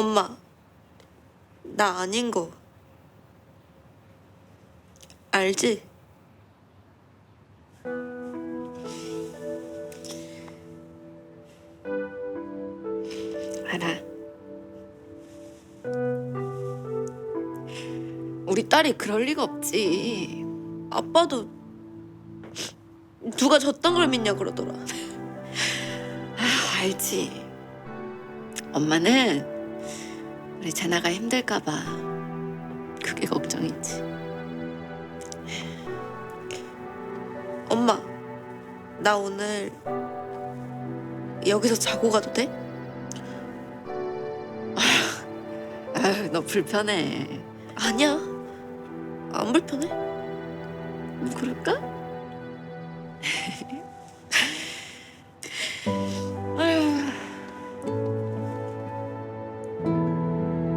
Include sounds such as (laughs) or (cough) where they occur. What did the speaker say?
엄마, 나 아닌 거 알지? 알아. 우리 딸이 그럴 리가 없지. 아빠도 누가 저딴 걸 믿냐 그러더라. (laughs) 아, 알지. 엄마는 우리 자나가 힘들까봐 그게 걱정이지. 엄마, 나 오늘 여기서 자고 가도 돼? 아유, 너 불편해. 아니야. 안 불편해? 음, 그럴까? (laughs)